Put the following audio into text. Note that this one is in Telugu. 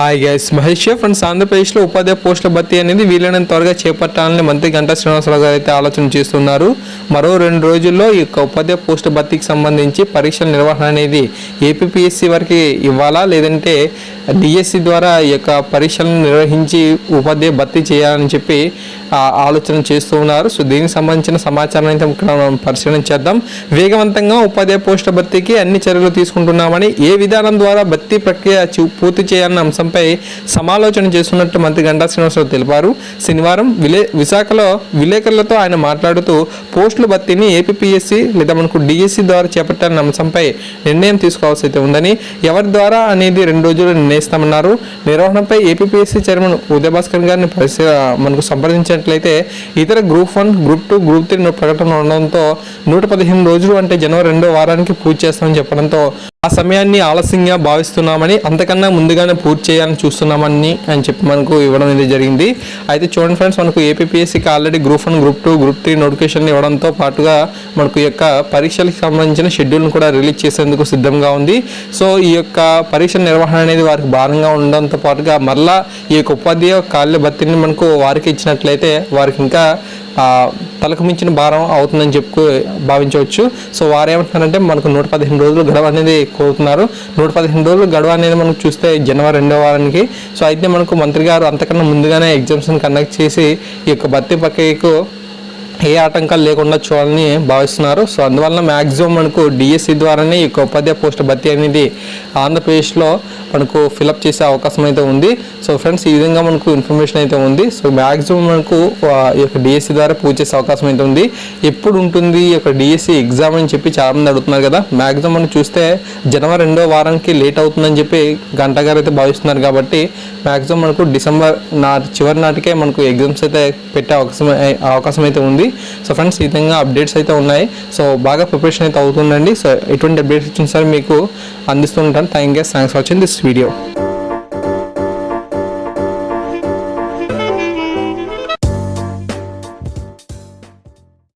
హాయ్ గైస్ మహేష్ ఫ్రెండ్స్ ఆంధ్రప్రదేశ్లో ఉపాధ్యాయ పోస్టుల భర్తీ అనేది వీలైనంత త్వరగా చేపట్టాలని మంత్రి గంటా శ్రీనివాసరావు గారు అయితే ఆలోచన చేస్తున్నారు. మరో రెండు రోజుల్లో ఈ యొక్క ఉపాధ్యాయ పోస్టు భర్తీకి సంబంధించి పరీక్షల నిర్వహణ అనేది ఏపీఎస్సి వారికి ఇవ్వాలా? లేదంటే డిఎస్సి ద్వారా ఈ యొక్క పరీక్షలను నిర్వహించి ఉపాధ్యాయ భర్తీ చేయాలని చెప్పి ఆలోచన చేస్తూ ఉన్నారు. సో దీనికి సంబంధించిన సమాచారం అయితే ఇక్కడ మనం పరిశీలన చేద్దాం. వేగవంతంగా ఉపాధ్యాయ పోస్టుల భర్తీకి అన్ని చర్యలు తీసుకుంటున్నామని ఏ విధానం ద్వారా భర్తీ ప్రక్రియ పూర్తి చేయాలన్న అంశంపై సమాలోచన చేస్తున్నట్టు మంత్రి గంటా శ్రీనివాసరావు తెలిపారు. శనివారం విలే విశాఖలో విలేకరులతో ఆయన మాట్లాడుతూ పోస్టుల భర్తీని ఏపీఎస్సి లేదా మనకు డిఎస్సి ద్వారా చేపట్టాలన్న అంశంపై నిర్ణయం తీసుకోవాల్సి అయితే ఉందని ఎవరి ద్వారా అనేది రెండు రోజులు నిర్ణయిస్తామన్నారు. నిర్వహణపై ఏపీఎస్సి చైర్మన్ ఉదయభాస్కర్ గారిని పరిశీ మనకు సంప్రదించినట్లయితే ఇతర group one group two group three ప్రకటన ఉండడంతో నూట పదిహేను రోజులు అంటే జనవరి రెండో వారానికి పూర్తి చేస్తామని చెప్పడంతో ఆ సమయాన్ని ఆలస్యంగా భావిస్తున్నామని అంతకన్నా ముందుగానే పూర్తి చేయాలని చూస్తున్నామని అని చెప్పి మనకు ఇవ్వడం అనేది జరిగింది. అయితే చూడండి ఫ్రెండ్స్ మనకు ఏపీఎస్సీకి already group one group two group three notification ఇవ్వడంతో పాటుగా మనకు ఈ యొక్క పరీక్షలకు సంబంధించిన షెడ్యూల్ను కూడా రిలీజ్ చేసేందుకు సిద్ధంగా ఉంది. సో ఈ యొక్క పరీక్ష నిర్వహణ అనేది వారికి భారంగా ఉండడంతో పాటుగా మరలా ఈ యొక్క ఉపాధ్యాయ ఖాళీ భర్తీని మనకు వారికి ఇచ్చినట్లయితే వారికి ఇంకా తలకు మించిన భారం అవుతుందని చెప్పుకు భావించవచ్చు. సో వారు ఏమంటున్నారంటే మనకు నూట పదిహేను రోజులు గడవ అనేది కోరుతున్నారు. నూట పదిహేను రోజులు గడవ అనేది మనం చూస్తే జనవరి రెండో వారానికి. సో అయితే మనకు మంత్రి గారు అంతకన్నా ముందుగానే ఎగ్జామ్స్ని కండక్ట్ చేసి ఈ యొక్క భర్తీ ప్రక్రియకు ఏ ఆటంకాలు లేకుండా చూడాలని భావిస్తున్నారు. సో అందువల్ల మ్యాక్సిమం మనకు డిఎస్సి ద్వారానే ఈ యొక్క ఉపాధ్యాయ పోస్ట్ భర్తీ అనేది ఆంధ్రప్రదేశ్లో మనకు ఫిలప్ చేసే అవకాశం అయితే ఉంది. సో ఫ్రెండ్స్ ఈ విధంగా మనకు ఇన్ఫర్మేషన్ అయితే ఉంది. సో మ్యాక్సిమం మనకు ఈ యొక్క డిఎస్సి ద్వారా పూజ చేసే అవకాశం అయితే ఉంది. ఎప్పుడు ఉంటుంది ఈ యొక్క డిఎస్సి ఎగ్జామ్ అని చెప్పి చాలా మంది అడుగుతున్నారు కదా. మ్యాక్సిమం మనం చూస్తే జనవరి రెండో వారానికి లేట్ అవుతుందని చెప్పి గంట గారు అయితే భావిస్తున్నారు కాబట్టి మ్యాక్సిమం మనకు డిసెంబర్ నా చివరి నాటికే మనకు ఎగ్జామ్స్ అయితే పెట్టే అవకాశం అవకాశం అయితే ఉంది. సో ఫ్రెండ్స్ ఈ విధంగా అప్డేట్స్ అయితే ఉన్నాయి. సో బాగా ప్రిపరేషన్ అయితే అవుతుందండి. సో ఎటువంటి అప్డేట్స్ ఇచ్చిన సరే మీకు అందిస్తూ ఉంటాను. Thank you thanks watching this video